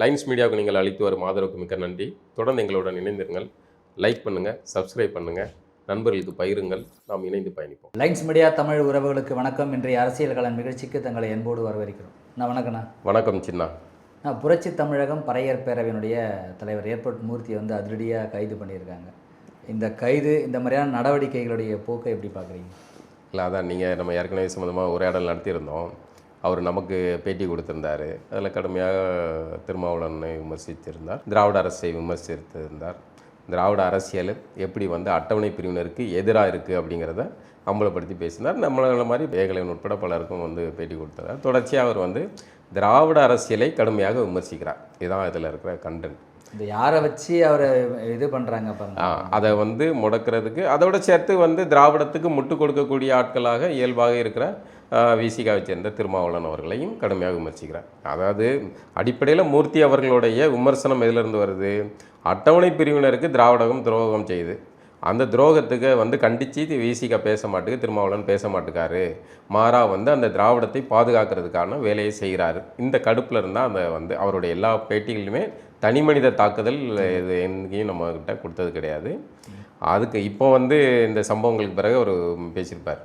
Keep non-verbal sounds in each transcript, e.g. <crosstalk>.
Lines மீடியாவுக்கு நீங்கள் அளித்து வரும் ஆதரவுக்கு மிக்க நன்றி. தொடர்ந்து எங்களுடன் இணைந்திருங்கள். லைக் பண்ணுங்கள் சப்ஸ்கிரைப் பண்ணுங்கள் நண்பர்களுக்கு பகிருங்கள். நாம் இணைந்து பயணிப்போம். லைன்ஸ் மீடியா தமிழ் உறவுகளுக்கு வணக்கம். இன்றைய அரசியல் கலன் நிகழ்ச்சிக்கு தங்களை அன்போடு வரவேற்கிறோம். நான் வணக்கண்ணா வணக்கம் சின்னா. நான் புரட்சி தமிழகம் பறையர் பேரவையினுடைய தலைவர் ஏர்போர்ட் மூர்த்தி வந்து அதிரடியாக கைது பண்ணியிருக்காங்க. இந்த கைது இந்த மாதிரியான நடவடிக்கைகளுடைய போக்கை எப்படி பார்க்குறீங்க? இல்லை அதான் நீங்கள் நம்ம ஏற்கனவே சம்மந்தமாக உரையாடல் நடத்தியிருந்தோம். அவர் நமக்கு பேட்டி கொடுத்திருந்தார். அதில் கடுமையாக திருமாவளவனை விமர்சித்திருந்தார். திராவிட அரசை விமர்சித்திருந்தார். திராவிட அரசியல் எப்படி வந்து அட்டவணை பிரிவினருக்கு எதிராக இருக்குது அப்படிங்கிறத அம்பலப்படுத்தி பேசினார். நம்மள மாதிரி ஏகலைவன் உட்பட பலருக்கும் வந்து பேட்டி கொடுத்தார். தொடர்ச்சியாக அவர் வந்து திராவிட அரசியலை கடுமையாக விமர்சிக்கிறார். இதுதான் இதில் இருக்கிற கண்டென்ட். இந்த யாரை வச்சு அவரை இது பண்ணுறாங்க அதை வந்து முடக்கிறதுக்கு அதோட சேர்த்து வந்து திராவிடத்துக்கு முட்டு கொடுக்கக்கூடிய ஆட்களாக இயல்பாக இருக்கிற விசிகாவை சேர்ந்த திருமாவளவன் அவர்களையும் கடுமையாக விமர்சிக்கிறார். அதாவது அடிப்படையில் மூர்த்தி அவர்களுடைய விமர்சனம் எதிலிருந்து வருது? அட்டவணை பிரிவினருக்கு திராவிடகம் துரோகம் செய்யுது அந்த துரோகத்துக்கு வந்து கண்டித்து விசிகா பேச மாட்டுக்கு திருமாவளவன் பேச மாட்டுக்காரு. மாறா வந்து அந்த திராவிடத்தை பாதுகாக்கிறதுக்கான வேலையை செய்கிறாரு. இந்த கடுப்பில் இருந்தால் அந்த வந்து அவருடைய எல்லா பேட்டிகளிலுமே தனிமனித தாக்குதல் இது எங்கேயும் நம்மக்கிட்ட கொடுத்தது கிடையாது. அதுக்கு இப்போ வந்து இந்த சம்பவங்களுக்கு பிறகு அவர் பேசியிருப்பார்.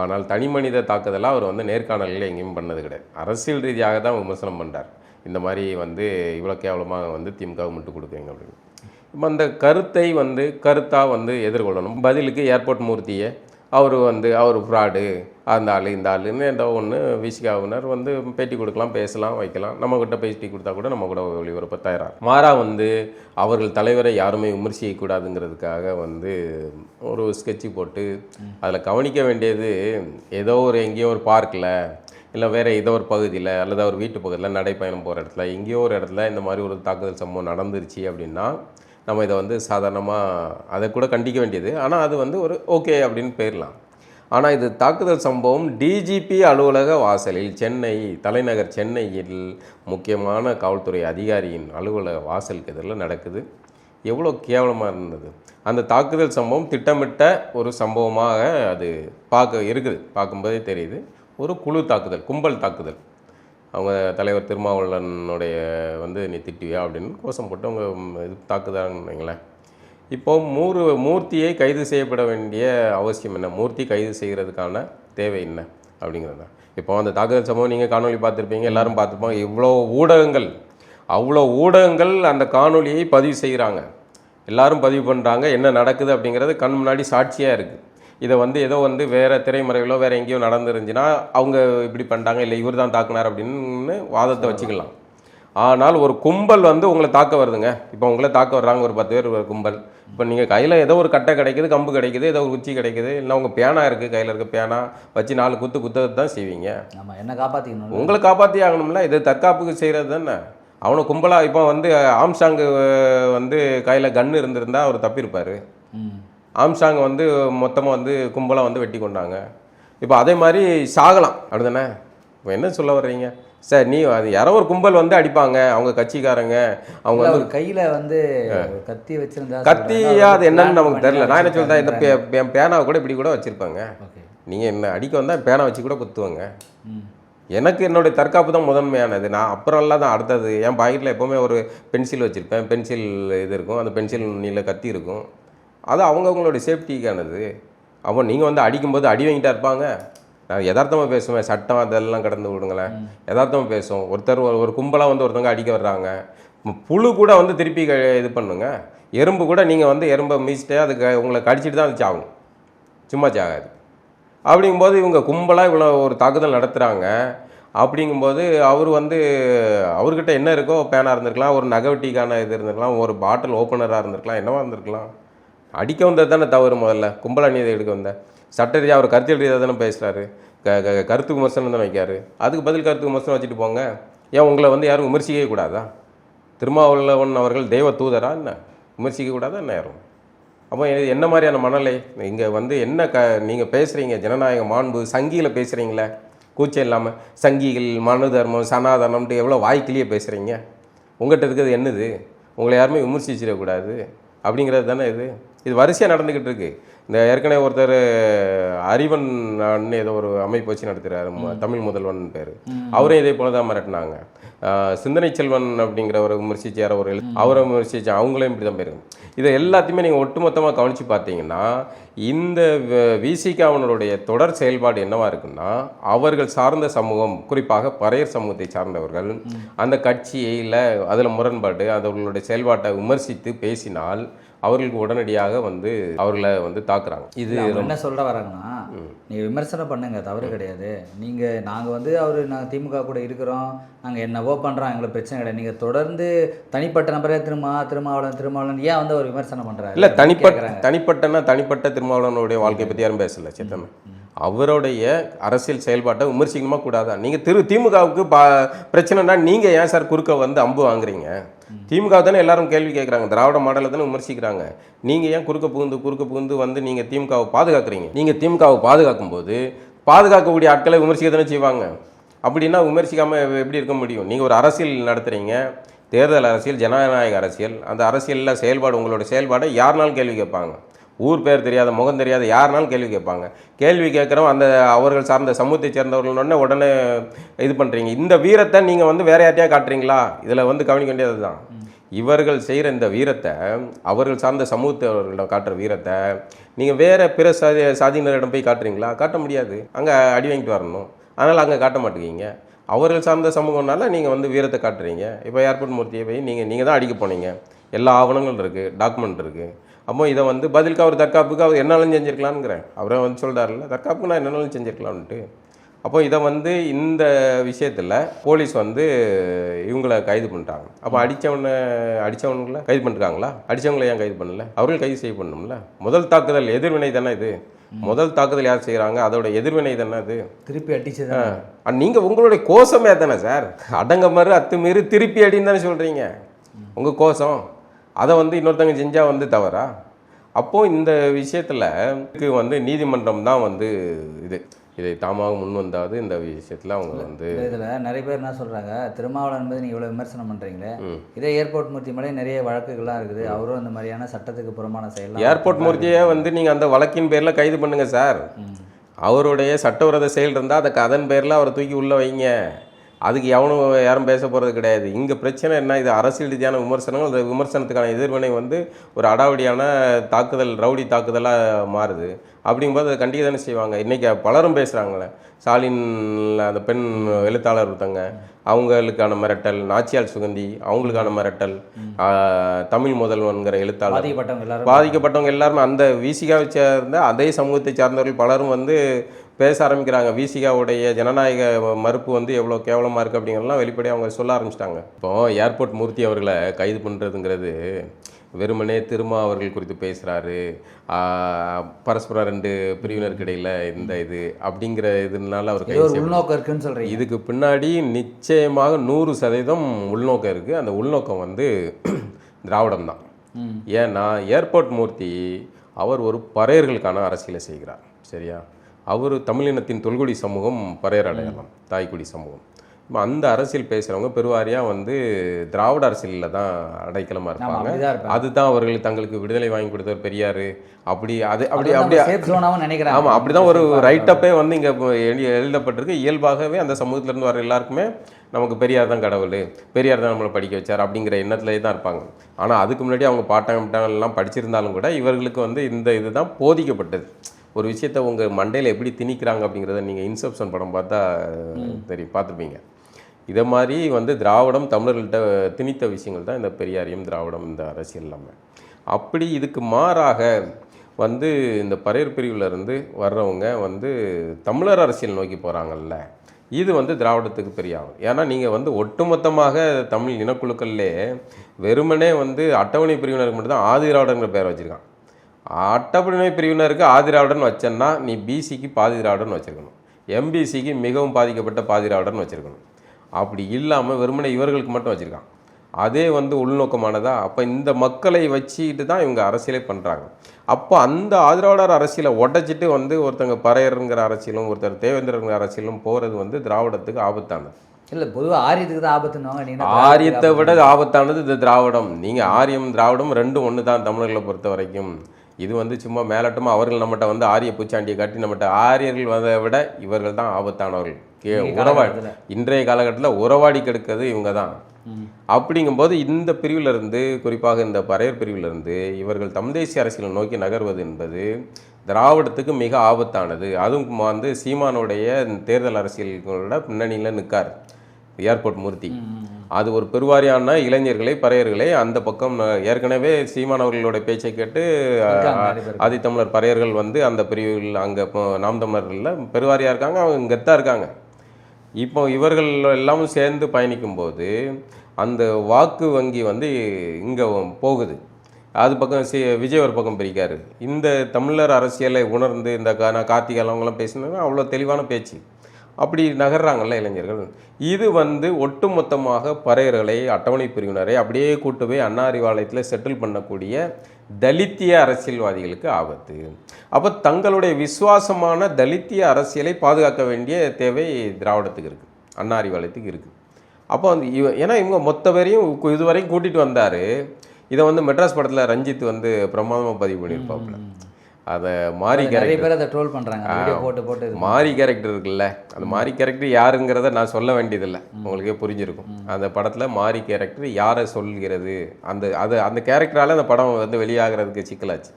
ஆனால் தனி மனித தாக்குதலாக அவர் வந்து நேர்காணலில் எங்கேயும் பண்ணது கிடையாது. அரசியல் ரீதியாக தான் விமர்சனம் பண்ணுறார் இந்த மாதிரி வந்து இவ்வளோ கேவலமாக வந்து திமுக முட்டு கொடுக்குறீங்க அப்படின்னு. இப்போ அந்த கருத்தை வந்து கருத்தாக வந்து எதிர்கொள்ளணும். பதிலுக்கு ஏர்போர்ட் மூர்த்தியை அவர் வந்து அவர் ஃப்ராடு அந்த ஆள் இந்த ஆளுன்னு ஏதோ ஒன்று விசிகாவினர் வந்து பேட்டி கொடுக்கலாம் பேசலாம் வைக்கலாம். நம்மக்கிட்ட பேட்டி கொடுத்தா கூட நம்ம கூட ஒளிபரப்ப தயாராக மாறா வந்து அவர்கள் தலைவரை யாருமே விமர்சிக்கக்கூடாதுங்கிறதுக்காக வந்து ஒரு ஸ்கெட்சு போட்டு அதில் கவனிக்க வேண்டியது ஏதோ ஒரு எங்கேயோ ஒரு பார்க்கில் இல்லை வேறு ஏதோ ஒரு பகுதியில் அல்லது அவர் வீட்டு பக்கத்தில் நடைப்பயணம் போகிற இடத்துல எங்கேயோ ஒரு இடத்துல இந்த மாதிரி ஒரு தாக்குதல் சம்பவம் நடந்துருச்சு அப்படின்னா நம்ம இதை வந்து சாதாரணமாக அதை கூட கண்டிக்க வேண்டியது. ஆனால் அது வந்து ஒரு ஓகே அப்படின்னு போயிடலாம் ஆனால் இது தாக்குதல் சம்பவம் டிஜிபி அலுவலக வாசலில் சென்னை தலைநகர் சென்னையில் முக்கியமான காவல்துறை அதிகாரியின் அலுவலக வாசலுக்கு எதிரில் நடக்குது. எவ்வளோ கேவலமாக இருந்தது. அந்த தாக்குதல் சம்பவம் திட்டமிட்ட ஒரு சம்பவமாக அது பார்க்க இருக்குது. பார்க்கும்போதே தெரியுது. ஒரு குழு தாக்குதல் கும்பல் தாக்குதல். அவங்க தலைவர் திருமாவளவனுடைய வந்து நீ திட்டுவியா? அப்படின்னு கோஷம் போட்டு அவங்க இது தாக்குதான்னு வைங்களேன் இப்போ மூறு மூர்த்தியை கைது செய்யப்பட வேண்டிய அவசியம் என்ன? மூர்த்தி கைது செய்கிறதுக்கான தேவை என்ன? அப்படிங்கிறது தான். இப்போ அந்த தாக்குதல் சம்பவம் நீங்கள் காணொளி பார்த்துருப்பீங்க எல்லாரும் பார்த்துருப்பாங்க இவ்வளோ ஊடகங்கள் அவ்வளோ ஊடகங்கள் அந்த காணொலியை பதிவு செய்கிறாங்க. எல்லாரும் பதிவு பண்ணுறாங்க என்ன நடக்குது அப்படிங்கிறது கண் முன்னாடி சாட்சியாக இருக்குது இதை வந்து ஏதோ வந்து வேறு திரைமறைகளோ வேறு எங்கேயோ நடந்துருந்துச்சுன்னா அவங்க இப்படி பண்ணிட்டாங்க இல்லை இவர் தான் தாக்குனார் அப்படின்னு வாதத்தை வச்சுக்கலாம். ஆனால் ஒரு கும்பல் வந்து உங்களை தாக்க வருதுங்க. இப்போ உங்களை தாக்க வர்றாங்க ஒரு பத்து பேர் ஒரு கும்பல். இப்போ நீங்கள் கையில் ஏதோ ஒரு கட்டை கிடைக்குது கம்பு கிடைக்குது ஏதோ ஒரு குச்சி கிடைக்குது இல்லை உங்கள் பேனா இருக்குது கையில் இருக்க பேனா வச்சு நாலு குத்து குத்துறது தான் செய்வீங்க. நம்ம என்ன காப்பாற்றிக்கணும் உங்களை காப்பாற்றி ஆகணும்ல இது தற்காப்புக்கு செய்கிறது தானே. அவனை கும்பலாக இப்போ வந்து ஆம்சாங்கு வந்து கையில் கன்று இருந்திருந்தா அவர் தப்பியிருப்பார். ஆம்சாங் வந்து மொத்தமாக வந்து கும்பலாக வந்து வெட்டி கொண்டாங்க. இப்போ அதே மாதிரி சாகலாம். அப்படிதானே? இப்போ என்ன சொல்ல வர்றீங்க? சார் நீ அது யாரோ ஒரு கும்பல் வந்து அடிப்பாங்க. அவங்க கட்சிக்காரங்க. அவங்க வந்து கையில வந்து கத்தி வச்சிருந்தா கத்தியா அது என்னன்னு நமக்கு தெரியல. நான் என்ன சொல்றேன் இந்த பே- பேனாவை கூட இப்படி கூட வச்சுருப்பாங்க. நீங்கள் என்ன அடிக்க வந்தால் பேனா வச்சு கூட குத்துவாங்க. எனக்கு என்னுடைய தற்காப்பு தான் முதன்மையானது. நான் அப்புறம்லாம் தான் அடுத்தது. என் பாக்கெட்டில் எப்போவுமே ஒரு பென்சில் வச்சுருப்பேன். பென்சில் இது இருக்கும். அந்த பென்சில் நீல கத்தி இருக்கும். அது அவங்கவுங்களுடைய சேஃப்டிக்கானது. அப்போ நீங்கள் வந்து அடிக்கும்போது அடி வாங்கிட்டா இருப்பாங்க. நான் யதார்த்தமாக பேசுவேன் சட்டம் அதெல்லாம் கடந்து விடுங்களேன். யதார்த்தமாக பேசுவோம். ஒருத்தர் ஒரு கும்பலாக வந்து ஒருத்தவங்க அடிக்க வர்றாங்க. புழு கூட வந்து திருப்பி இது பண்ணுங்க. எறும்பு கூட நீங்கள் வந்து எறும்பை மீச்சிட்டே அதுக்கு உங்களை கடிச்சிட்டு தான் அது சாகும். சும்மா சாகாது. அப்படிங்கும்போது இவங்க கும்பலாக இவ்வளோ ஒரு தாக்குதல் நடத்துகிறாங்க அப்படிங்கும்போது அவர் வந்து அவர்கிட்ட என்ன இருக்கோ பேனாக இருந்திருக்கலாம் ஒரு நகவட்டிக்கான இது இருந்திருக்கலாம் ஒரு பாட்டில் ஓப்பனராக இருந்திருக்கலாம் என்னவா இருந்திருக்கலாம். அடிக்க வந்தது தானே தவறு முதல்ல? கும்பல் அணியதை எடுக்க வந்த? சட்ட ரீதியாக அவர் கருத்தியல் ரீதியாக தானே பேசுகிறாரு க க- கருத்து விமர்சனம் தான் வைக்காரு அதுக்கு பதில் கருத்து விமர்சனம் வச்சுட்டு போங்க. ஏன் உங்களை வந்து யாரும் விமர்சிக்கவே கூடாதா? திருமாவளவன் அவர்கள் தெய்வ தூதரா என்ன? விமர்சிக்க கூடாதா என்ன யாரும்? அப்போ என்ன மாதிரியான மனநிலை இங்கே வந்து என்ன க நீங்கள் பேசுகிறீங்க ஜனநாயக மாண்பு சங்கியில் பேசுகிறீங்களே கூச்சம் இல்லாமல் சங்கிகள் மனு தர்மம் சனாதனம்ட்டு எவ்வளோ வாய்க்கிலேயே பேசுகிறீங்க உங்கள்கிட்ட இருக்கிறது என்னது? உங்களை யாருமே விமர்சிச்சிடக்கூடாது. அப்படிங்கிறது தானே இது? இது வரிசையாக நடந்துக்கிட்டு இருக்கு. இந்த ஏற்கனவே ஒருத்தர் அறிவன் ஏதோ ஒரு அமைப்பு வச்சு நடத்துகிறாரு தமிழ் முதல்வன் பேர். அவரும் இதே போல தான் மிரட்டினாங்க. சிந்தனை செல்வன் அப்படிங்கிறவரை விமர்சிச்சார் ஒரு எழுத்து அவரை விமர்சிச்சு அவங்களையும் இப்படி தான் போயிருக்கு இதை எல்லாத்தையுமே நீங்கள் ஒட்டுமொத்தமாக கவனித்து பார்த்தீங்கன்னா இந்த விசிகாவனுடைய தொடர் செயல்பாடு என்னவா இருக்குன்னா அவர்கள் சார்ந்த சமூகம் குறிப்பாக பறையர் சமூகத்தை சார்ந்தவர்கள் அந்த கட்சியில் அதில் முரண்பாடு அவர்களுடைய செயல்பாட்டை விமர்சித்து பேசினால் அவர்களுக்கு உடனடியாக வந்து அவர்களை வந்து தாக்குறாங்க. இது என்ன சொல்ல வராங்கன்னா நீங்கள் விமர்சனம் பண்ணுங்க தவறு கிடையாது. நீங்கள் நாங்கள் வந்து அவர் நாங்கள் திமுக கூட இருக்கிறோம். நாங்கள் என்னவோ பண்ணுறோம் எங்களுக்கு பிரச்சனை கிடையாது. நீங்கள் தொடர்ந்து தனிப்பட்ட நபரே திருமா திருமாவளவன் திருமாவளவன் ஏன் வந்து அவர் விமர்சனம் பண்ணுறாரு இல்ல தனிப்பட்ட தனிப்பட்டனா தனிப்பட்ட திருமாவளவனுடைய வாழ்க்கை பத்தி யாரும் பேசல சித்தமே அவருடைய அரசியல் செயல்பாட்டை விமர்சிக்கணுமா கூடாதா? நீங்கள் திரு திமுகவுக்கு பா பிரச்சனைனா நீங்கள் ஏன் சார் குறுக்க வந்து அம்பு வாங்குறீங்க? திமுக தானே எல்லாரும் கேள்வி கேட்குறாங்க திராவிட மாடலை தானே விமர்சிக்கிறாங்க. நீங்கள் ஏன் குறுக்க புகுந்து குறுக்க புகுந்து வந்து நீங்கள் திமுகவை பாதுகாக்கிறீங்க? நீங்கள் திமுகவை பாதுகாக்கும் போது பாதுகாக்கக்கூடிய ஆட்களை விமர்சிக்க தானே செய்வாங்க. அப்படின்னா விமர்சிக்காமல் எப்படி இருக்க முடியும்? நீங்கள் ஒரு அரசியல் நடத்துறீங்க. தேர்தல் அரசியல் ஜனநாயக அரசியல். அந்த அரசியலில் செயல்பாடு உங்களோட செயல்பாடை யாருனாலும் கேள்வி கேட்பாங்க. ஊர் பேர் தெரியாத முகம் தெரியாத யாருனாலும் கேள்வி கேட்பாங்க. கேள்வி கேட்குறோம் அந்த அவர்கள் சார்ந்த சமூகத்தை சேர்ந்தவர்கள்னு உடனே இது பண்ணுறீங்க இந்த வீரத்தை நீங்கள் வந்து வேற யார்ட்டையா காட்டுறீங்களா? இதில் வந்து கவனிக்க வேண்டியது தான் இவர்கள் செய்கிற இந்த வீரத்தை அவர்கள் சார்ந்த சமூகத்தவர்களிடம் காட்டுற வீரத்தை நீங்கள் வேறு பிற சாதி சாதியினரிடம் போய் காட்டுறீங்களா? காட்ட முடியாது. அங்கே அடி வாங்கிட்டு வரணும். அதனால் அங்கே காட்ட மாட்டேங்கிங்க அவர்கள் சார்ந்த சமூகம்னால நீங்கள் வந்து வீரத்தை காட்டுறீங்க. இப்போ ஏர்போர்ட் மூர்த்தியை போய் நீங்கள் நீங்கள் தான் அடிக்க போனீங்க. எல்லா ஆவணங்களும் இருக்குது டாக்குமெண்ட் இருக்குது அப்போ இதை வந்து பதிலுக்கு அவர் தற்காப்புக்கு அவர் என்னாலும் செஞ்சிருக்கலாம்ங்கிறேன். அவரே வந்து சொல்கிறாருல்ல தற்காப்புக்கு நான் என்னனாலும் செஞ்சிருக்கலாம்ன்ட்டு. அப்போ இதை வந்து இந்த விஷயத்தில் போலீஸ் வந்து இவங்கள கைது பண்ணிட்டாங்க. அப்போ அடித்தவனை அடித்தவனுங்கள கைது பண்ணிருக்காங்களா? அடித்தவங்களை ஏன் கைது பண்ணல? அவர்கள் கைது செய்ய பண்ணணும்ல முதல் தாக்குதல் எதிர்வினை தானே இது? முதல் தாக்குதல் யார் செய்கிறாங்க அதோட எதிர்வினை தானே அது? திருப்பி அடிச்சு தான். அஹ் நீங்க உங்களுடைய கோஷமே தானே சார்? அடங்க மறு அத்துமீறி திருப்பி அடின்னு தானே சொல்றீங்க. உங்க கோஷம். அதை வந்து இன்னொருத்தங்க செஞ்சா வந்து தவறா? அப்போ இந்த விஷயத்துல இதுக்கு வந்து நீதிமன்றம் தான் வந்து இது. இதை தாமாக முன் வந்தாவது இந்த விஷயத்துல அவங்க வந்து இதில் நிறைய பேர் என்ன சொல்கிறாங்க திருமாவளவன் என்பது நீங்கள் இவ்வளோ விமர்சனம் பண்ணுறீங்களே. இதே ஏர்போர்ட் மூர்த்தி மேலே நிறைய வழக்குகள்லாம் இருக்குது. அவரும் இந்த மாதிரியான சட்டத்துக்கு புறமான செயல் ஏர்போர்ட் மூர்த்தியை வந்து நீங்க அந்த வழக்கின் பேர்ல கைது பண்ணுங்க சார். அவருடைய சட்டவிரோத செயல் இருந்தால் அதுக்கு அதன் பேரில் அவரை தூக்கி உள்ளே வைங்க. அதுக்கு எவனும் யாரும் பேச போகிறது கிடையாது. இங்கே பிரச்சனை என்ன? இது அரசியல் ரீதியான விமர்சனங்கள். அந்த விமர்சனத்துக்கான எதிர்வினை வந்து ஒரு அடாவடியான தாக்குதல் ரவுடி தாக்குதலாக மாறுது. அப்படிங்கும்போது அதை கண்டிக்க தானே செய்வாங்க. இன்றைக்கி பலரும் பேசுகிறாங்களே ஸ்டாலின் அந்த பெண் எழுத்தாளர் ஒருத்தங்க. அவங்களுக்கான மிரட்டல் நாச்சியால் சுகந்தி அவங்களுக்கான மிரட்டல் தமிழ் முதல்வன்கிற எழுத்தாளர். பாதிக்கப்பட்டவங்க எல்லாரும். பாதிக்கப்பட்டவங்க எல்லாருமே அந்த விசிகாவை சேர்ந்த அதே சமூகத்தை சார்ந்தவர்கள் பலரும் வந்து பேச ஆரம்பிக்கிறாங்க. விசிகாவுடைய ஜனநாயக மறுப்பு வந்து எவ்வளோ கேவலமாக இருக்குது அப்படிங்கிறதெல்லாம் வெளிப்படையாக அவங்க சொல்ல ஆரம்பிச்சிட்டாங்க. இப்போ ஏர்போர்ட் மூர்த்தி அவர்களை கைது பண்ணுறதுங்கிறது வெறுமனே திருமா அவர்கள் குறித்து பேசுகிறாரு பரஸ்பரம் ரெண்டு பிரிவினருக்கு இடையில இந்த இது அப்படிங்கிற இதனால அவர். உள்நோக்கம் இருக்குன்னு சொல்கிறீங்க இதுக்கு பின்னாடி நிச்சயமாக நூறு சதவீதம் உள்நோக்கம் இருக்குது அந்த உள்நோக்கம் வந்து திராவிடம் தான். ஏன்னா ஏர்போர்ட் மூர்த்தி அவர் ஒரு பறையர்களுக்கான அரசியலை செய்கிறார். சரியா? அவர் தமிழினத்தின் தொல்குடி சமூகம் பறையர் அடையாளம் தாய்க்குடி சமூகம். இப்போ அந்த அரசியல் பேசுகிறவங்க பெருவாரியாக வந்து திராவிட அரசியலில் தான் அடைக்கலமாக இருப்பாங்க. அதுதான் அவர்கள் தங்களுக்கு விடுதலை வாங்கி கொடுத்தவர் பெரியார். அப்படி அது அப்படி அப்படி நினைக்கிறாங்க. ஆமாம் அப்படி தான் ஒரு ரைட்டப்பே வந்து இங்கே எழுதப்பட்டிருக்கு. இயல்பாகவே அந்த சமூகத்திலேருந்து வர எல்லாருக்குமே நமக்கு பெரியார் தான் கடவுள் பெரியார் தான் நம்மளை படிக்க வச்சார் அப்படிங்கிற எண்ணத்திலே தான் இருப்பாங்க. ஆனால் அதுக்கு முன்னாடி அவங்க பாட்டாங்க எல்லாம் படிச்சிருந்தாலும் கூட இவர்களுக்கு வந்து இந்த இதுதான் போதிக்கப்பட்டது. ஒரு விஷயத்தை உங்கள் மண்டையில் எப்படி திணிக்கிறாங்க அப்படிங்கிறத நீங்கள் இன்செப்ஷன் படம் பார்த்தா தெரியும் பார்த்துருப்பீங்க. இதை மாதிரி வந்து திராவிடம் தமிழர்கள்ட்ட திணித்த விஷயங்கள் தான் இந்த பெரியாரியம் திராவிடம் இந்த அரசியல் எல்லாமே அப்படி இதுக்கு மாறாக வந்து இந்த பறையர் பிரிவுல இருந்து வர்றவங்க வந்து தமிழர் அரசியல் நோக்கி போகிறாங்கல்ல இது வந்து திராவிடத்துக்கு பெரிய ஆகும் ஏன்னா நீங்கள் வந்து ஒட்டுமொத்தமாக தமிழ் இனக்குழுக்கள்லே வெறுமனே வந்து அட்டவணை பிரிவினருக்கு மட்டும்தான் ஆதிராவிடங்கிற பேர் வச்சுருக்கான் அட்டவணை பிரிவினருக்கு ஆதிராவிடன் வச்சேன்னா நீ பிசிக்கு பாதி திராவிடன் வச்சிருக்கணும். எம்பிசிக்கு மிகவும் பாதிக்கப்பட்ட பாதி திராவிடன் வச்சிருக்கணும். அப்படி இல்லாமல் வெறுமனே இவர்களுக்கு மட்டும் வச்சுருக்கான். அதே வந்து உள்நோக்கமானதா? அப்போ இந்த மக்களை வச்சுக்கிட்டு தான் இவங்க அரசியலே பண்ணுறாங்க அப்போ அந்த ஆதரவாளர் அரசியலை உடைச்சிட்டு வந்து ஒருத்தங்க பறையருங்கிற அரசியலும் ஒருத்தர் தேவேந்திரங்கிற அரசியலும் போகிறது வந்து திராவிடத்துக்கு ஆபத்தானது. இல்லை பொதுவாக ஆரியத்துக்கு தான் என்ன ஆரியத்தை விட ஆபத்தானது இந்த திராவிடம். நீங்கள் ஆரியம் திராவிடம் ரெண்டும் ஒன்று தான் தமிழர்களை பொறுத்த வரைக்கும் இது வந்து சும்மா மேலோட்டமாக அவர்கள் நம்மகிட்ட வந்து ஆரிய பூச்சாண்டியை காட்டி நம்மகிட்ட ஆரியர்கள் வந்ததை விட இவர்கள் தான் ஆபத்தானவர்கள். கே காலகட்டத்துல. இன்றைய காலகட்டத்தில் உறவாடி கெடுக்கிறது இவங்க தான். அப்படிங்கும்போது இந்த பிரிவிலிருந்து குறிப்பாக இந்த பறையர் பிரிவிலிருந்து இவர்கள் தமிழ் தேசிய அரசியலை நோக்கி நகர்வது என்பது திராவிடத்துக்கு மிக ஆபத்தானது. அதுவும் வந்து சீமானுடைய தேர்தல் அரசியல்களோட பின்னணியில் நிற்கார் ஏர்போர்ட் மூர்த்தி. அது ஒரு பெருவாரியான இளைஞர்களை பறையர்களை அந்த பக்கம் ஏற்கனவே சீமான் அவர்களோட பேச்சை கேட்டு. ஆதித்தமிழர் பறையர்கள் வந்து அந்த பிரிவுகள் அங்கே நாம் தமிழர்களில் பெருவாரியாக இருக்காங்க அவங்க கெத்தாக இருக்காங்க. இப்போ இவர்கள் எல்லாமும் சேர்ந்து பயணிக்கும்போது அந்த வாக்கு வங்கி வந்து இங்கே போகுது. அது பக்கம் சி விஜய் ஒரு பக்கம் பிரிக்காரு. இந்த தமிழர் அரசியலை உணர்ந்து இந்த நான் கார்த்திகை அவங்களாம் பேசினாங்க அவ்வளோ தெளிவான பேச்சு. அப்படி நகர்றாங்கல்ல இளைஞர்கள். இது வந்து ஒட்டுமொத்தமாக பறையர்களை அட்டவணை பிரிவினரை அப்படியே கூட்டு போய் அன்னாரிவாளையத்தில் செட்டில் பண்ணக்கூடிய தலித்திய அரசியல்வாதிகளுக்கு ஆபத்து. அப்போ தங்களுடைய விசுவாசமான தலித்திய அரசியலை பாதுகாக்க வேண்டிய தேவை திராவிடத்துக்கு இருக்குது அன்னாரிவாளையத்துக்கு இருக்குது அப்போ வந்து இவ ஏன்னா இவங்க மொத்த பேரையும் இதுவரையும் கூட்டிகிட்டு வந்தார். இதை வந்து மெட்ராஸ் படத்தில் ரஞ்சித் வந்து பிரமாதமாக பதிவு பண்ணியிருப்பாப்புல. அதை மாறி நிறைய பேர் அதை ட்ரோல் பண்றாங்க. வீடியோ போட்டு போட்டு மாரி கேரக்டர் இருக்குல்ல? அந்த மாரி கேரக்டர் யாருங்கிறத நான் சொல்ல வேண்டியதில்லை. உங்களுக்கே புரிஞ்சிருக்கும். அந்த படத்தில் மாரி கேரக்டர் யாரை சொல்கிறது? அந்த அது அந்த கேரக்டரால அந்த படம் வந்து வெளியாகிறதுக்கு சிக்கலாச்சு.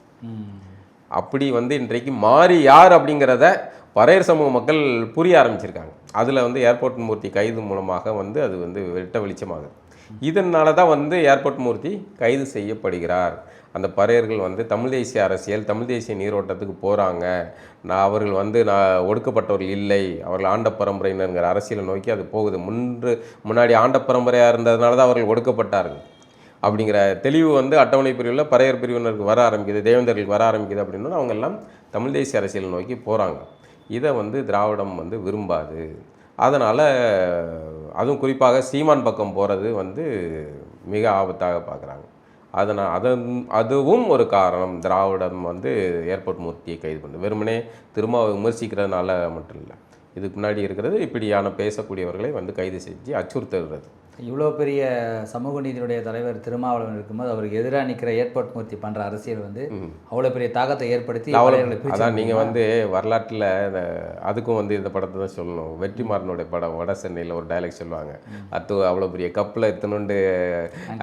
அப்படி வந்து இன்றைக்கு மாறி யார் அப்படிங்கிறத பறையர் சமூக மக்கள் புரிய ஆரம்பிச்சிருக்காங்க. அதில் வந்து ஏர்போர்ட் மூர்த்தி கைது மூலமாக வந்து அது வந்து வெட்ட வெளிச்சமாகுது. இதனால தான் வந்து ஏர்போர்ட் மூர்த்தி கைது செய்யப்படுகிறார். அந்த பறையர்கள் வந்து தமிழ் தேசிய அரசியல் தமிழ் தேசிய நீரோட்டத்துக்கு போகிறாங்க நான் அவர்கள் வந்து நான் ஒடுக்கப்பட்டவர்கள் இல்லை. அவர்கள் ஆண்ட பரம்பரையினருங்கிற அரசியலை நோக்கி அது போகுது. முன்று முன்னாடி ஆண்ட பரம்பரையாக இருந்ததுனால தான் அவர்கள் ஒடுக்கப்பட்டார்கள். அப்படிங்கிற தெளிவு வந்து அட்டவணை பிரிவில் பறையர் பிரிவினருக்கு வர ஆரம்பிக்குது தேவேந்தர்களுக்கு வர ஆரம்பிக்குது அப்படின்னா அவங்க எல்லாம் தமிழ் தேசிய அரசியல் நோக்கி போகிறாங்க இதை வந்து திராவிடம் வந்து விரும்பாது. அதனால் அதுவும் குறிப்பாக சீமான் பக்கம் போகிறது வந்து மிக ஆபத்தாக பார்க்குறாங்க. அதனால் அதன் அதுவும் ஒரு காரணம். திராவிடம் வந்து ஏர்போர்ட் மூர்த்தியை கைது பண்ணு வெறுமனே திரும்ப விமர்சிக்கிறதுனால மட்டும் இல்லை. இதுக்கு முன்னாடி இருக்கிறது இப்படியான பேசக்கூடியவர்களை வந்து கைது செஞ்சு அச்சுறுத்துறது. இவ்வளோ பெரிய சமூக நீதியுடைய தலைவர் திருமாவளவன் இருக்கும்போது அவருக்கு எதிராக நிற்கிற ஏர்போர்ட் மூர்த்தி பண்ற அரசியல் வந்து அவ்வளோ பெரிய தாக்கத்தை ஏற்படுத்தி அதான் நீங்கள் வந்து வரலாற்றில் இந்த அதுக்கும் வந்து இந்த படத்தை தான் சொல்லணும். வெற்றிமாறனுடைய படம் வட சென்னையில் ஒரு டைலாக் சொல்லுவாங்க. அது அவ்வளோ பெரிய கப்பில் எத்தனுண்டு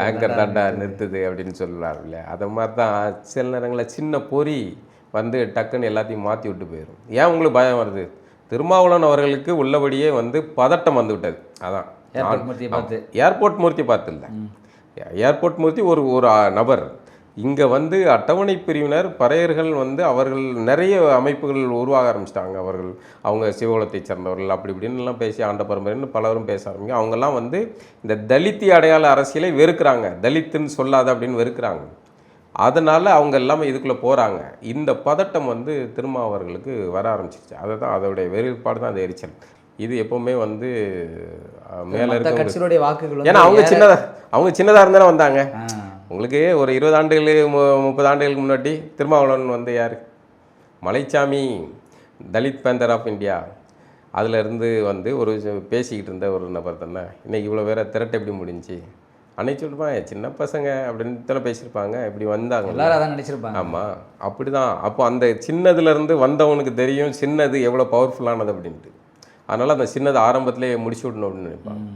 ஆங்கர் தாண்டா நிறுத்துது. அப்படின்னு சொல்லுவாங்கல்ல அதை மாதிரி தான் சில நேரங்களில் சின்ன பொறி வந்து டக்குன்னு எல்லாத்தையும் மாற்றி விட்டு போயிடும் ஏன் உங்களுக்கு பயம் வருது? திருமாவளவன் அவர்களுக்கு உள்ளபடியே வந்து பதட்டம் வந்து விட்டது அதான் ஏர்போர்ட் பார்த்து. ஏர்போர்ட் மூர்த்தி பார்த்து இல்லை ஏர்போர்ட் மூர்த்தி ஒரு ஒரு நபர். இங்கே வந்து அட்டவணை பிரிவினர் பறையர்கள் வந்து அவர்கள் நிறைய அமைப்புகள் உருவாக ஆரம்பிச்சிட்டாங்க. அவர்கள் அவங்க சிவகுலத்தை சேர்ந்தவர்கள் அப்படி இப்படின்னு எல்லாம் பேசி ஆண்ட பரம்பரைன்னு பலரும் பேச ஆரம்பிங்க அவங்கெல்லாம் வந்து இந்த தலித்தி அடையாள அரசியலை வெறுக்கிறாங்க. தலித்துன்னு சொல்லாத அப்படின்னு வெறுக்கிறாங்க. அதனால் அவங்க எல்லாமே இதுக்குள்ளே போகிறாங்க இந்த பதட்டம் வந்து திருமாவர்களுக்கு வர ஆரம்பிச்சிருச்சு. அதை தான் அதோடைய வெளிப்பாடு தான் அது எரிச்சல். இது எப்போவுமே வந்து மேலே இருக்க கட்சிகளுடைய வாக்குகள் ஏன்னா அவங்க ஏற- சின்னதா அவங்க சின்னதாக இருந்தானே வந்தாங்க. உங்களுக்கு ஒரு இருபது ஆண்டுகள் முப்பது ஆண்டுகளுக்கு முன்னாடி திருமாவளவன் வந்து யார்? Malaichami Dalit panther of India அதுல இருந்து வந்து ஒரு பேசிக்கிட்டு இருந்த ஒரு நபர் தானே. இன்னைக்கு இவ்வளோ பேரை திரட்ட எப்படி முடிஞ்சுச்சு அன்னைக்கு சொல்லிருப்பாங்க சின்ன பசங்க அப்படின்னு தானே பேசியிருப்பாங்க. இப்படி வந்தாங்க. எல்லாரும் அதான் நினைச்சிருப்பாங்க. ஆமாம் அப்படிதான். அப்போ அந்த சின்னதுலேருந்து வந்தவனுக்கு தெரியும் சின்னது எவ்வளோ பவர்ஃபுல்லானது அப்படின்ட்டு. அதனால் அந்த சின்னதை ஆரம்பத்திலே முடிச்சு விடணும் அப்படின்னு நினைப்பாங்க.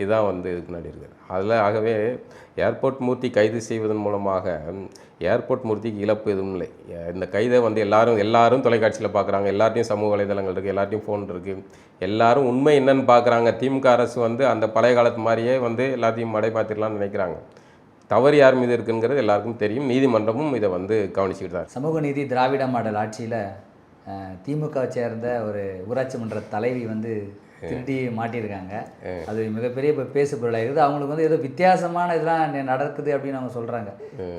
இதுதான் வந்து இதுக்கு முன்னாடி இருக்குது. அதில் ஆகவே ஏர்போர்ட் மூர்த்தி கைது செய்வதன் மூலமாக ஏர்போர்ட் மூர்த்திக்கு இழப்பு எதுவும் இல்லை. இந்த கைதை வந்து எல்லாரும் எல்லாரும் தொலைக்காட்சியில் பார்க்குறாங்க எல்லார்ட்டையும் சமூக வலைதளங்கள் இருக்குது எல்லார்ட்டையும் ஃபோன் இருக்குது எல்லாரும் உண்மை என்னன்னு பார்க்குறாங்க திமுக அரசு வந்து அந்த பழைய காலத்து மாதிரியே வந்து எல்லாத்தையும் மடை நினைக்கிறாங்க. தவறு யார் மீது இருக்குங்கிறது எல்லாருக்கும் தெரியும். நீதிமன்றமும் இதை வந்து கவனிச்சுக்கிட்டு தான் சமூக நீதி திராவிட மாடல் ஆட்சியில் திமுகவை சேர்ந்த ஒரு ஊராட்சி மன்ற தலைவி வந்து திருடி மாட்டியிருக்காங்க. அது மிகப்பெரிய இப்போ பேசு பொருளாகிறது அவங்களுக்கு வந்து ஏதோ வித்தியாசமான இதெல்லாம் நடக்குது அப்படின்னு அவங்க சொல்கிறாங்க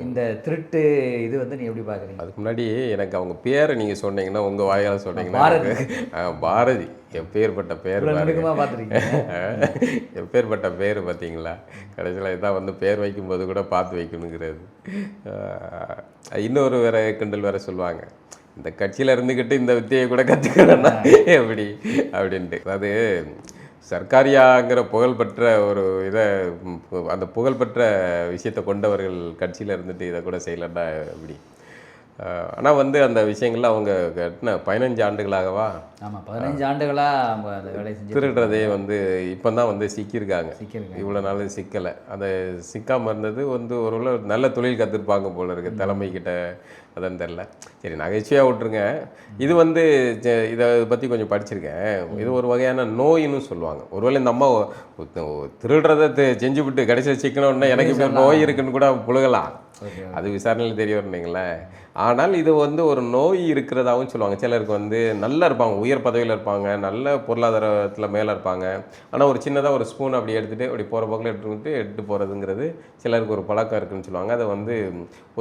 இந்த திருட்டு இது வந்து நீ எப்படி பார்க்குறீங்க அதுக்கு முன்னாடி எனக்கு அவங்க பேரை நீங்கள் சொன்னீங்கன்னா உங்கள் வாயால் சொன்னீங்கன்னா பாரதி. பாரதி. எப்பேற்பட்ட பேர் பார்த்துருக்கீங்க <laughs> எப்பேற்பட்ட பேர் பார்த்தீங்களா கடைசியில் இதான் வந்து பேர் வைக்கும்போது கூட பார்த்து வைக்கணுங்கிறது. இன்னொரு வேற கிண்டல் வேற சொல்லுவாங்க. இந்த கட்சியில் இருந்துக்கிட்டு இந்த வித்தியை கூட கற்றுக்கணும்னா எப்படி? அப்படின்ட்டு. அது சர்க்காரியாங்கிற புகழ்பெற்ற ஒரு இதை அந்த புகழ்பெற்ற விஷயத்தை கொண்டவர்கள் கட்சியில் இருந்துட்டு இதை கூட செய்யலன்னா எப்படி? ஆனால் வந்து அந்த விஷயங்கள்ல அவங்க கட்டின பதினஞ்சு ஆண்டுகளாகவா? ஆமாம் பதினஞ்சு ஆண்டுகளாக அவங்க அந்த செஞ்சு திருடுறதே வந்து இப்போ தான் வந்து சிக்கியிருக்காங்க. இவ்வளோ நாள் சிக்கலை. அதை சிக்காமல் இருந்தது வந்து ஒரு நல்ல தொழில் கற்றுருப்பாங்க போல இருக்கு. தலைமை கிட்ட அதான் தெரில சரி நகைச்சுவையாக விட்ருங்க இது வந்து இதை பற்றி கொஞ்சம் படிச்சிருக்கேன். இது ஒரு வகையான நோயின்னு சொல்லுவாங்க. ஒருவேளை இந்த அம்மா திருடுறதை செஞ்சு விட்டு கடைசியில் சிக்கணுன்னா எனக்கு இப்படி நோய் இருக்குன்னு கூட புழுகலாம். அது விசாரணையில் தெரிய வரணுங்களேன் ஆனால் இது வந்து ஒரு நோய் இருக்கிறதாவும் சொல்லுவாங்க. சிலருக்கு வந்து நல்லா இருப்பாங்க. உயர் பதவியில் இருப்பாங்க. நல்ல பொருளாதாரத்தில் மேலே இருப்பாங்க. ஆனால் ஒரு சின்னதாக ஒரு ஸ்பூன் அப்படி எடுத்துகிட்டு அப்படி போகிற போக்கில் எடுத்துக்கிட்டு எடுத்து போகிறதுங்கிறது சிலருக்கு ஒரு பழக்கம் இருக்குன்னு சொல்லுவாங்க. அதை வந்து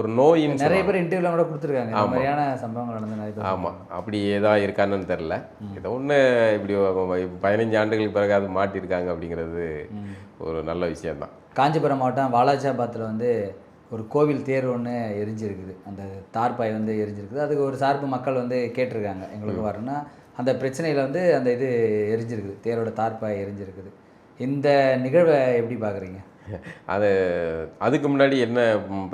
ஒரு நோயின்னு நிறைய பேர் இன்டர்வியூலாம் கூட கொடுத்துருக்காங்க. இந்த மாதிரியான சம்பவங்கள் நடந்து நிறைய ஆமாம் அப்படி ஏதாவது இருக்கான்னு தெரில ஏதோ ஒன்று இப்படி பதினஞ்சு ஆண்டுகளுக்கு பிறகு அது மாட்டியிருக்காங்க அப்படிங்கிறது ஒரு நல்ல விஷயம்தான். காஞ்சிபுரம் மாவட்டம் வாலாஜாபாத்தில் வந்து ஒரு கோவில் தேர் ஒன்று எரிஞ்சிருக்குது. அந்த தார்பாய் வந்து எரிஞ்சிருக்குது. அதுக்கு ஒரு சார்பு மக்கள் வந்து கேட்டிருக்காங்க. எங்களுக்கு வரணும்னா அந்த பிரச்சனையில் வந்து அந்த இது எரிஞ்சிருக்குது. தேரோட தார்பாய் எரிஞ்சிருக்குது. இந்த நிகழ்வை எப்படி பார்க்குறீங்க அது அதுக்கு முன்னாடி என்ன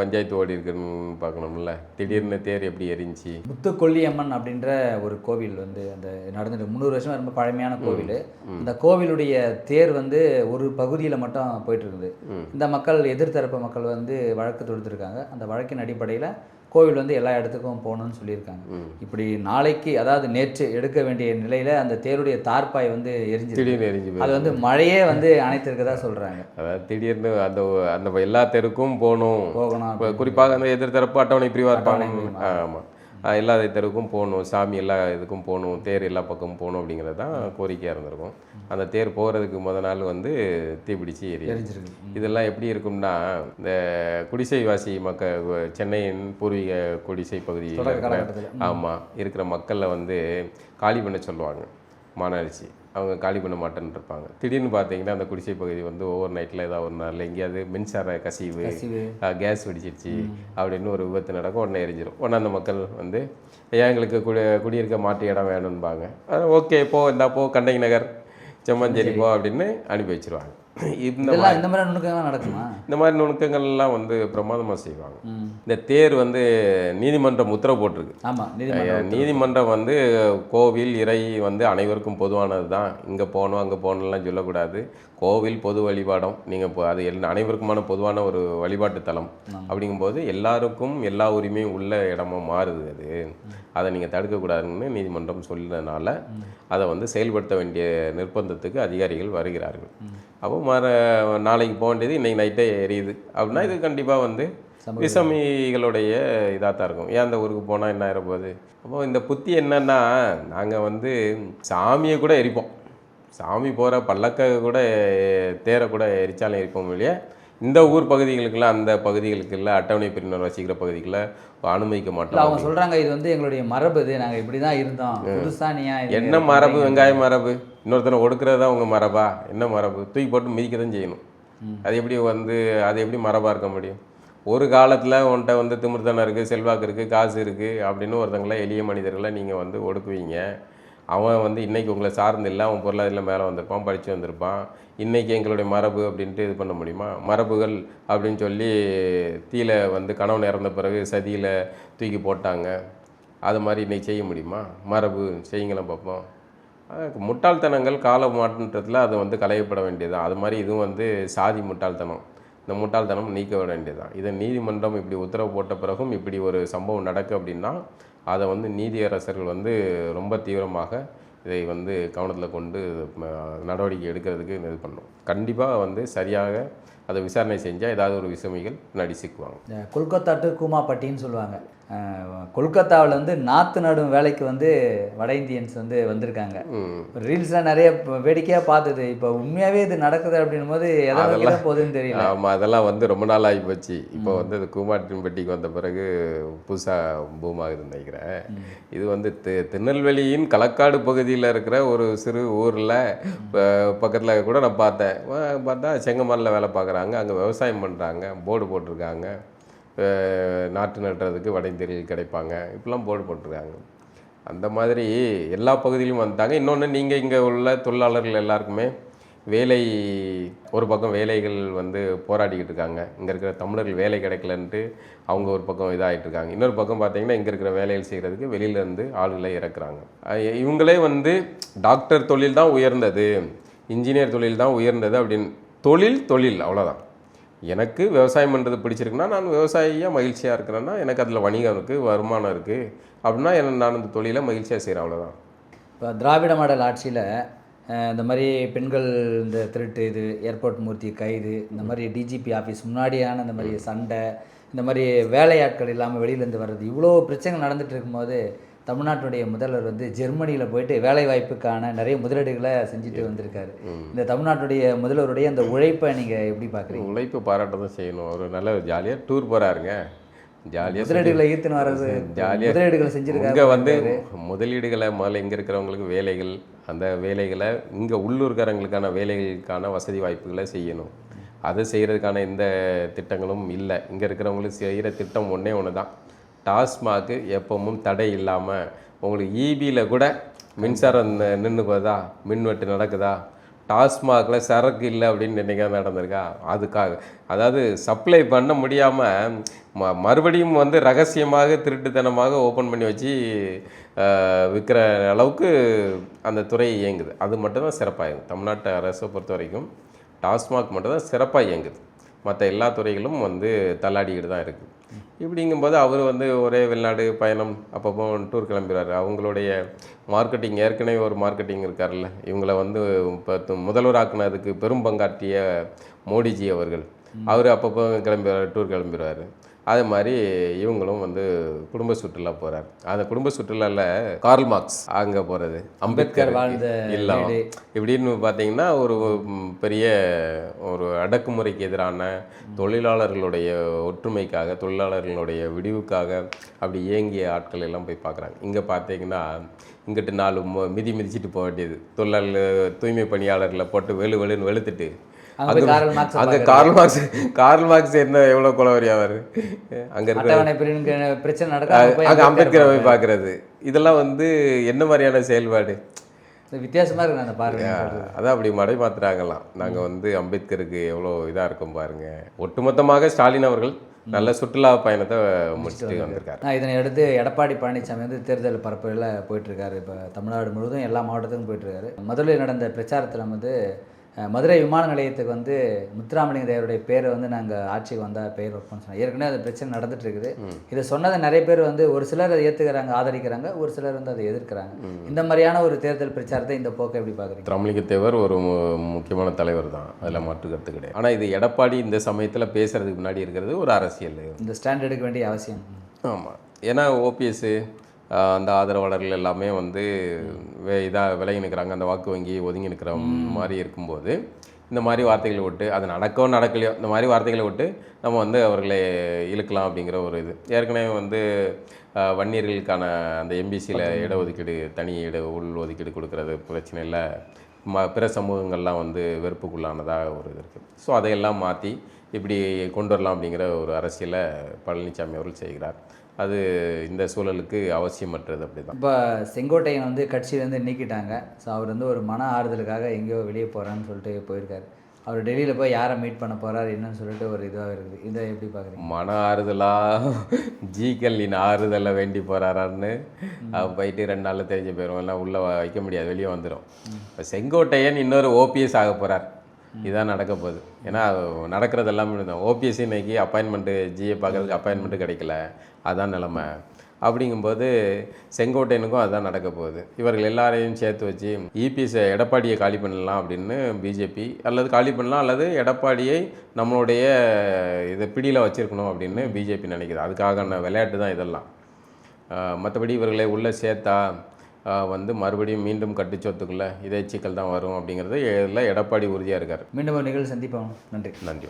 பஞ்சாயத்து ஓடி இருக்குன்னு பார்க்கணும்ல? திடீர்னு தேர் எப்படி எரிஞ்சி? முத்துக்கொல்லியம்மன் அப்படின்ற ஒரு கோவில் வந்து அந்த நடந்துட்டு முந்நூறு வருஷம் ரொம்ப பழமையான கோவில். அந்த கோவிலுடைய தேர் வந்து ஒரு பகுதியில் மட்டும் போயிட்டு இருக்குது இந்த மக்கள் எதிர்த்தரப்பு மக்கள் வந்து வழக்கு தொடுத்திருக்காங்க. அந்த வழக்கின் அடிப்படையில் கோவில் வந்து எல்லா இடத்துக்கும் போகணும்னு சொல்லியிருக்காங்க. இப்படி நாளைக்கு அதாவது நேற்று எடுக்க வேண்டிய நிலையில் அந்த தேருடைய தார்பாய் வந்து எரிஞ்சு திடீர்னு எரிஞ்சு அது வந்து மழையே வந்து அணைத்திருக்கதா சொல்கிறாங்க அதாவது திடீர்னு அந்த அந்த எல்லா தெருக்கும் போகணும். போகணும் குறிப்பாக அந்த எதிர்த்தரப்பு அட்டவணை பிரிவாக இருப்பாங்க ஆமாம் எல்லா தெருவுக்கும் போகணும் சாமி எல்லா இதுக்கும் போகணும் தேர் எல்லா பக்கமும் போகணும் அப்படிங்கிறது தான் கோரிக்கையாக இருந்திருக்கும். அந்த தேர் போகிறதுக்கு முத நாள் வந்து தீப்பிடிச்சு எரிஞ்சிருக்கு. இதெல்லாம் எப்படி இருக்கும்னா இந்த குடிசைவாசி மக்கள் சென்னையின் பூர்வீக குடிசை பகுதி ஆமாம் இருக்கிற மக்களை வந்து காலி பண்ண சொல்லுவாங்க மாநகராட்சி. அவங்க காலி பண்ண மாட்டேன்னு இருப்பாங்க திடீர்னு பார்த்தீங்கன்னா அந்த குடிசை பகுதி வந்து ஒவ்வொரு நைட்டில் ஏதாவது ஒரு நாள் எங்கேயாவது மின்சார கசிவு கேஸ் வெடிச்சிருச்சு அப்படின்னு ஒரு விபத்து நடக்கும் உடனே எரிஞ்சிடும் உடனே அந்த மக்கள் வந்து ஏன் எங்களுக்கு குடி குடியிருக்க மாட்டு இடம் வேணும்பாங்க. ஓகே போ இந்தா போ கண்டை நகர் செம்மஞ்சேரி போ அப்படின்னு அனுப்பி வச்சிருவாங்க. இந்த இந்த மாதிரி நுணுக்கங்கள்லாம் நடக்குமா? இந்த மாதிரி நுணுக்கங்கள்லாம் வந்து பிரமாதமாக செய்வாங்க. இந்த தேர் வந்து நீதிமன்றம் உத்தரவு போட்டிருக்கு. ஆமாம் நீதிமன்றம் வந்து கோவில் இறை வந்து அனைவருக்கும் பொதுவானது தான். இங்கே போகணும் அங்கே போகணும்லாம் சொல்லக்கூடாது. கோவில் பொது வழிபாடம் நீங்கள் இப்போ அது எல்லா அனைவருக்குமான பொதுவான ஒரு வழிபாட்டு தலம். அப்படிங்கும்போது எல்லாருக்கும் எல்லா உரிமையும் உள்ள இடமா மாறுது அது. அதை நீங்கள் தடுக்கக்கூடாதுன்னு நீதிமன்றம் சொன்னதுனால அதை வந்து செயல்படுத்த வேண்டிய நிர்பந்தத்துக்கு அதிகாரிகள் வருகிறார்கள். அப்போ மற நாளைக்கு போக வேண்டியது இன்னைக்கு நைட்டே எரியுது. அப்படின்னா இது கண்டிப்பாக வந்து சமூக விசமிகளுடைய இதாக தான் இருக்கும். ஏன் அந்த ஊருக்கு போனால் என்ன ஆயிரம் போகுது? அப்போ இந்த புத்தி என்னன்னா நாங்கள் வந்து சாமியை கூட எரிப்போம். சாமி போகிற பல்லக்க கூட தேரை கூட எரிச்சாலும் எரிப்போம் இல்லையா இந்த ஊர் பகுதிகளுக்கெல்லாம் அந்த பகுதிகளுக்கெல்லாம் அட்டவணை பிரிவினர் வசிக்கிற பகுதிகளில் அனுமதிக்க மாட்டோம். அவங்க சொல்றாங்க இது வந்து எங்களுடைய மரபு இது நாங்க இப்படி தான் இருந்தோம் என்ன மரபு? வெங்காய மரபு. இன்னொருத்தனை ஒடுக்குறது உங்கள் மரபா? என்ன மரபு? தூக்கி போட்டு மிதிக்க தான் செய்யணும் அது எப்படி வந்து அது எப்படி மரபாக இருக்க முடியும்? ஒரு காலத்தில் உன்கிட்ட வந்து திமிர்த்தனம் இருக்குது செல்வாக்கு இருக்குது காசு இருக்குது அப்படின்னு ஒருத்தங்கள எளிய மனிதர்களை நீங்கள் வந்து ஒடுக்குவீங்க. அவன் வந்து இன்றைக்கி உங்களை சார்ந்து இல்லை அவன் பொருளாதாரம் மேலே வந்திருப்பான் படித்து வந்திருப்பான். இன்றைக்கி எங்களுடைய மரபு அப்படின்ட்டு இது பண்ண முடியுமா? மரபுகள் அப்படின்னு சொல்லி தீயில வந்து கணவன் இறந்த பிறகு சதியில் தூக்கி போட்டாங்க. அது மாதிரி இன்றைக்கி செய்ய முடியுமா? மரபு செய்யுங்களேன் பார்ப்போம். முட்டாள்தனங்கள் கால மாற்றத்தில் அது வந்து களையப்பட வேண்டியதுதான். அது மாதிரி இதுவும் வந்து சாதி முட்டாள்தனம். இந்த முட்டாள்தனம் நீக்க வேண்டியதுதான். இதை நீதிமன்றம் இப்படி உத்தரவு போட்ட பிறகும் இப்படி ஒரு சம்பவம் நடக்கு அப்படின்னா அதை வந்து நீதியரசர்கள் வந்து ரொம்ப தீவிரமாக இதை வந்து கவனத்தில் கொண்டு நடவடிக்கை எடுக்கிறதுக்கு இது பண்ணணும் கண்டிப்பாக வந்து சரியாக அதை விசாரணை செஞ்சால் ஏதாவது ஒரு சிக்குவாங்க. இந்த கொல்கத்தா டு கூமாப்பட்டின்னு சொல்லுவாங்க. கொல்கத்தாவுல வந்து நாத்து நடும் வேலைக்கு வந்து வட இந்தியன்ஸ் வந்து வந்திருக்காங்க. ரீல்ஸ்லாம் நிறைய இப்ப வேடிக்கையா பார்த்தது. இப்போ உண்மையாவே இது நடக்குது அப்படின்னும் போது எதை நோக்கி தான் போகுதுன்னு தெரியல. ஆமாம் அதெல்லாம் வந்து ரொம்ப நாள் ஆகி போச்சு. இப்போ வந்து அது கூமாட்டின்பட்டிக்கு வந்த பிறகு புதுசாக பூமாகுது நினைக்கிறேன். இது வந்து தி- திருநெல்வேலியின் களக்காடு பகுதியில் இருக்கிற ஒரு சிறு ஊரில் பக்கத்தில் கூட நான் பார்த்தேன். பார்த்தா செங்கமல்லில் வேலை பார்க்குறாங்க அங்கே விவசாயம் பண்ணுறாங்க போர்டு போட்டிருக்காங்க நாற்று நடுறதுக்கு வட கிடைப்பாங்க இப்படிலாம் போர்டு போட்டிருக்காங்க. அந்த மாதிரி எல்லா பகுதியிலும் வந்துட்டாங்க. இன்னொன்று நீங்கள் இங்கே உள்ள தொழிலாளர்கள் எல்லாருக்குமே வேலை ஒரு பக்கம் வேலைகள் வந்து போராடிக்கிட்டு இருக்காங்க. இங்கே இருக்கிற தமிழர்கள் வேலை கிடைக்கலன்ட்டு அவங்க ஒரு பக்கம் இதாகிட்டு இருக்காங்க. இன்னொரு பக்கம் பார்த்தீங்கன்னா இங்கே இருக்கிற வேலைகள் செய்கிறதுக்கு வெளியிலேருந்து ஆளுகளை இறக்குறாங்க. இவங்களே வந்து டாக்டர் தொழில் தான் உயர்ந்தது இன்ஜினியர் தொழில் தான் உயர்ந்தது அப்படின்னு தொழில் தொழில் அவ்வளோதான் எனக்கு விவசாயம் பண்ணுறது பிடிச்சிருக்குன்னா நான் விவசாயியாக மகிழ்ச்சியாக இருக்கிறேன்னா எனக்கு அதில் வணிகம் இருக்குது வருமானம் இருக்குது அப்படின்னா என்ன நான் இந்த தொழிலை மகிழ்ச்சியாக செய்கிறேன் அவ்வளோதான் இப்போ திராவிட மாடல் ஆட்சியில் இந்த மாதிரி பெண்கள் இந்த திருட்டு இது ஏர்போர்ட் மூர்த்தி கைது இந்த மாதிரி டிஜிபி ஆஃபீஸ் முன்னாடியான இந்த மாதிரி சண்டை இந்த மாதிரி வேலையாட்கள் இல்லாமல் வெளியிலேருந்து வர்றது இவ்வளோ பிரச்சனை நடந்துகிட்டு இருக்கும்போது தமிழ்நாட்டுடைய முதல்வர் வந்து ஜெர்மனியில் போயிட்டு வேலை வாய்ப்புக்கான நிறைய முதலீடுகளை செஞ்சுட்டு வந்திருக்காரு. இந்த தமிழ்நாட்டுடைய முதல்வருடைய அந்த உழைப்பை நீங்கள் எப்படி பார்க்குறீங்க உழைப்பு பாராட்ட தான் செய்யணும். ஒரு நல்ல ஜாலியாக டூர் போகிறாருங்க ஜாலியாக முதலீடுகளை ஈர்த்துன்னு வர்றது ஜாலியாக முதலீடுகளை செஞ்சிருக்காரு இங்கே வந்து முதலீடுகளை முதல்ல இங்கே இருக்கிறவங்களுக்கு வேலைகள் அந்த வேலைகளை இங்கே உள்ளூர்காரங்களுக்கான வேலைகளுக்கான வசதி வாய்ப்புகளை செய்யணும். அதை செய்கிறதுக்கான எந்த திட்டங்களும் இல்லை. இங்கே இருக்கிறவங்களுக்கு செய்கிற திட்டம் ஒன்றே ஒன்று தான் டாஸ்மாக்கு எப்பவும் தடை இல்லாமல் உங்களுக்கு ஈபியில் கூட மின்சாரம் நின்று போதா மின்வெட்டு நடக்குதா? டாஸ்மாகில் சரக்கு இல்லை அப்படின்னு நினைக்காம நடந்திருக்கா? அதுக்காக. அதாவது சப்ளை பண்ண முடியாமல் ம மறுபடியும் வந்து ரகசியமாக திருட்டுத்தனமாக ஓப்பன் பண்ணி வச்சு விற்கிற அளவுக்கு அந்த துறை இயங்குது. அது மட்டும்தான் சிறப்பாக இயங்குது. தமிழ்நாட்டு அரசை பொறுத்த வரைக்கும் டாஸ்மாக் மட்டும்தான் சிறப்பாக இயங்குது. மற்ற எல்லா துறைகளும் வந்து தள்ளாடிக்கிட்டு தான் இருக்குது இப்படிங்கும்போது அவர் வந்து ஒரே வெளிநாடு பயணம் அப்பப்போ டூர் கிளம்பிடுறாரு அவங்களுடைய மார்க்கெட்டிங் ஏற்கனவே ஒரு மார்க்கெட்டிங் இருக்கார்ல இவங்களை வந்து இப்போ முதல்வராக்குனதுக்கு பெரும் பங்காற்றிய மோடிஜி அவர்கள். அவர் அப்பப்போ கிளம்பி டூர் கிளம்பிடுவார் அதே மாதிரி இவங்களும் வந்து குடும்ப சுற்றுலா போகிறார் அந்த குடும்ப சுற்றுலாவில் கார்ல் மார்க்ஸ் அங்கே போகிறது அம்பேத்கர் வாழ்ந்த இல்லம். இப்படின்னு பார்த்தீங்கன்னா ஒரு பெரிய ஒரு அடக்குமுறைக்கு எதிரான தொழிலாளர்களுடைய ஒற்றுமைக்காக தொழிலாளர்களுடைய விடிவுக்காக அப்படி இயங்கிய ஆட்கள் எல்லாம் போய் பார்க்குறாங்க இங்கே பார்த்தீங்கன்னா இங்கிட்டு நாலு மிதி மிதிச்சிட்டு போக வேண்டியது. தொழிலாளர் தூய்மை பணியாளர்களை போட்டு வெளு வெளுன்னு வெளுத்துட்டு அங்க அங்கே கார்ல் மார்க்ஸ் கார்ல் மார்க்ஸ் என்ன எவ்வளோ குலவரி அவர் அங்கே இருக்கிற பிரச்சனை நடக்காம போய் அங்கே அம்பேத்கரை. போய் பார்க்குறது. இதெல்லாம் வந்து என்ன மாதிரியான செயல்பாடு? இது வித்தியாசமா இருக்கு நீங்க சொல்றது. அதான் அப்படி மடை மாத்துறாங்களாம் நாங்கள் வந்து அம்பேத்கருக்கு எவ்வளோ இதாக இருக்கோம் பாருங்க. ஒட்டுமொத்தமாக ஸ்டாலின் அவர்கள் நல்ல சுற்றுலா பயணத்தை முடிச்சுட்டு வந்திருக்காரு. நான் இதனை அடுத்து எடப்பாடி பழனிசாமி வந்து தேர்தல் பரப்புரையில் போயிட்டு இருக்காரு. இப்போ தமிழ்நாடு முழுவதும் எல்லா மாவட்டத்துக்கும் போயிட்டு இருக்காரு. மதுரையில் நடந்த பிரச்சாரத்தில் வந்து மதுரை விமான நிலையத்துக்கு வந்து முத்துராமலிங்க தேவருடைய பேரை வந்து நாங்கள் ஆட்சிக்கு வந்தால் பெயர் வைப்போம்னு சொன்னாங்க. ஏற்கனவே அது பிரச்சனை நடந்துட்டு இருக்குது. இதை சொன்னதை நிறைய பேர் வந்து ஒரு சிலர் அதை ஏற்றுக்கிறாங்க ஆதரிக்கிறாங்க ஒரு சிலர் வந்து அதை எதிர்க்கிறாங்க. இந்த மாதிரியான ஒரு தேர்தல் பிரச்சாரத்தை இந்த போக்கை எப்படி பார்க்குறீங்க ராமலிங்கத்தேவர் ஒரு மு- முக்கியமான தலைவர் தான். அதில் மாற்று கருத்து கிடையாது. ஆனால் இது எடப்பாடி இந்த சமயத்தில் பேசுறதுக்கு முன்னாடி இருக்கிறது ஒரு அரசியல். இந்த ஸ்டாண்ட் எடுக்க வேண்டிய அவசியம். ஆமாம் ஏன்னா ஓபிஎஸ்ஸு அந்த ஆதரவாளர்கள் எல்லாமே வந்து வே இதாக விலகி நிற்கிறாங்க அந்த வாக்கு வங்கி ஒதுங்கி நிற்கிற மாதிரி இருக்கும்போது இந்த மாதிரி வார்த்தைகளை விட்டு அது நடக்கோ நடக்கலையோ இந்த மாதிரி வார்த்தைகளை விட்டு நம்ம வந்து அவர்களை இழுக்கலாம் அப்படிங்கிற ஒரு இது. ஏற்கனவே வந்து வன்னியர்களுக்கான அந்த எம்பிசியில் இடஒதுக்கீடு தனி இட உள் ஒதுக்கீடு கொடுக்கறது பிரச்சனை இல்லை. ம பிற சமூகங்கள்லாம் வந்து வெறுப்புக்குள்ளானதாக ஒரு இது இருக்குது ஸோ அதையெல்லாம் மாற்றி இப்படி கொண்டு வரலாம் அப்படிங்கிற ஒரு அரசியலை பழனிசாமி அவர்கள் செய்கிறார். அது இந்த சூழலுக்கு அவசியமற்றது அப்படி தான் இப்போ செங்கோட்டையன் வந்து கட்சியிலேருந்து நீக்கிட்டாங்க. ஸோ அவர் வந்து ஒரு மன ஆறுதலுக்காக எங்கேயோ வெளியே போகிறான்னு சொல்லிட்டு போயிருக்காரு. அவர் டெல்லியில் போய் யாரை மீட் பண்ண போறாரு என்னன்னு சொல்லிட்டு ஒரு இதுவாக இருக்குது. இதை எப்படி பார்க்குறீங்க மன ஆறுதலா? ஜீக்கல்லின் ஆறுதலை வேண்டி போகிறாரான்னு அவர் போயிட்டு ரெண்டு நாளில் தெரிஞ்சு போயிடும் எல்லாம் உள்ளே வைக்க முடியாது. வெளியே வந்துடும் இப்போ செங்கோட்டையன் இன்னொரு ஓபிஎஸ் ஆக போகிறார் இதுதான் நடக்க போகுது. ஏன்னா நடக்கிறது எல்லாமே ஓபிஎஸ் இன்னைக்கு அப்பாயின்மெண்ட்டு ஜிஏ பார்க்கறதுக்கு அப்பாயின்மெண்ட்டு கிடைக்கல. அதான் நிலமை. அப்படிங்கும்போது செங்கோட்டையனுக்கும் அதுதான் நடக்க போகுது. இவர்கள் எல்லாரையும் சேர்த்து வச்சு இபிஎஸ் எடப்பாடியை காலி பண்ணலாம் அப்படின்னு பிஜேபி அல்லது காலி பண்ணலாம் அல்லது எடப்பாடியை நம்மளுடைய இதை பிடியில் வச்சுருக்கணும் அப்படின்னு பிஜேபி நினைக்கிது. அதுக்கான விளையாட்டு தான் இதெல்லாம். மற்றபடி இவர்களை உள்ளே சேர்த்தா வந்து மறுபடியும் மீண்டும் கட்டுச்சொத்துக்குள்ள இதே சிக்கல் தான் வரும் அப்படிங்கிறது இதில் எடப்பாடி உறுதியாக இருக்கார். மீண்டும் ஒரு நிகழ்வு சந்திப்போம். நன்றி. நன்றி.